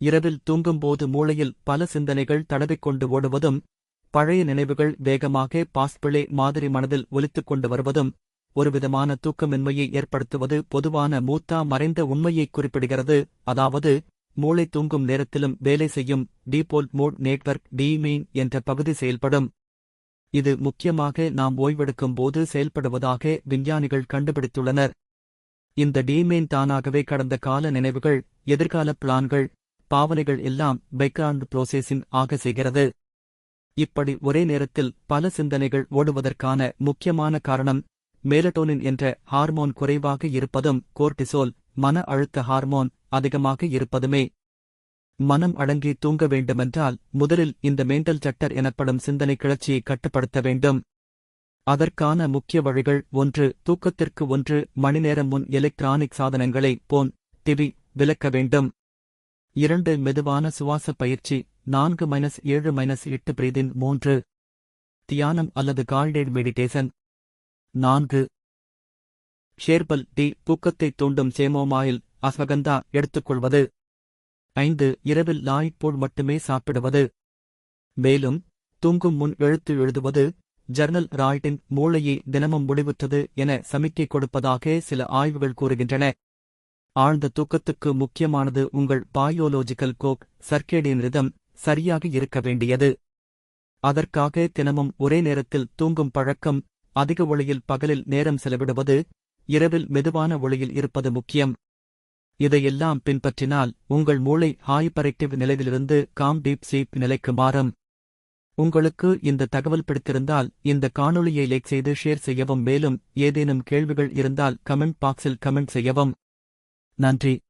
இரவில் தூங்கும்போது மூளையில் பல சிந்தனைகள் தடவிக்கொண்டு ஓடுவதும் பழைய நினைவுகள் வேகமாக பாஸ்பிளே மாதிரி மனதில் ஒலித்துக் கொண்டு வருவதும் ஒருவிதமான தூக்கமின்மையை ஏற்படுத்துவது பொதுவான மூத்தா மறைந்த உண்மையை குறிப்பிடுகிறது. அதாவது மூளை தூங்கும் நேரத்திலும் வேலை செய்யும் டீபோல் மோட் நெட்வொர்க் டிமீன் என்ற பகுதி செயல்படும். இது முக்கியமாக நாம் ஓய்வெடுக்கும் போது செயல்படுவதாக விஞ்ஞானிகள் கண்டுபிடித்துள்ளனர். இந்த டீமெயின் தானாகவே கடந்த கால நினைவுகள் எதிர்கால பிளான்கள் பாவனைகள் எல்லாம் பேக்ரவுண்ட் ப்ரோசேசிங் ஆக செய்கிறது. இப்படி ஒரே நேரத்தில் பல சிந்தனைகள் ஓடுவதற்கான முக்கியமான காரணம் மேலட்டோனின் என்ற ஹார்மோன் குறைவாக இருப்பதும் கோர்டிசோல் மன அழுத்த ஹார்மோன் அதிகமாக இருப்பதுமே. மனம் அடங்கி தூங்க வேண்டுமென்றால் முதலில் இந்த மேண்டல் சட்டர் எனப்படும் சிந்தனை கிளர்ச்சியை கட்டுப்படுத்த வேண்டும். அதற்கான முக்கிய வழிகள் ஒன்று தூக்கத்திற்கு ஒன்று மணிநேரம் முன் எலக்ட்ரானிக் சாதனங்களை போன் டிவி விலக்க வேண்டும். இரண்டு மெதுவான சுவாச பயிற்சி நான்கு மைனஸ் ஏழு மைனஸ் எட்டு பிரீதின் மூன்று. தியானம் அல்லது கால்டேட் மெடிடேஷன் நான்கு. ஷேர்பல் டி தூக்கத்தை தூண்டும் சேமோமாயில் அஸ்வகந்தா எடுத்துக்கொள்வது. ஐந்து இரவில் லாய்ப்போல் மட்டுமே சாப்பிடுவது. மேலும் தூங்கும் முன் எழுத்து எழுதுவது ஜர்னல் ராய்டின் மூளையை தினமும் முடிவுற்றது என சமிக்கை கொடுப்பதாக சில ஆய்வுகள் கூறுகின்றன. ஆழ்ந்த தூக்கத்துக்கு முக்கியமானது உங்கள் பாயோலோஜிக்கல் கோக் சர்க்கேடியன் ரிதம் சரியாக இருக்க வேண்டியது. அதற்காக தினமும் ஒரே நேரத்தில் தூங்கும் பழக்கம் அதிக ஒளியில் பகலில் நேரம் செலவிடுவது இரவில் மெதுவான ஒளியில் இருப்பது முக்கியம். இதையெல்லாம் பின்பற்றினால் உங்கள் மூளை ஹாய்பரெக்டிவ் நிலையிலிருந்து காம் டீப் சீப் நிலைக்கு மாறும். உங்களுக்கு இந்த தகவல் பிடித்திருந்தால் இந்த காணொளியை லைக் செய்து ஷேர் செய்யவும் மேலும் ஏதேனும் கேள்விகள் இருந்தால் கமெண்ட் பாக்ஸில் கமெண்ட் செய்யவும். நன்றி.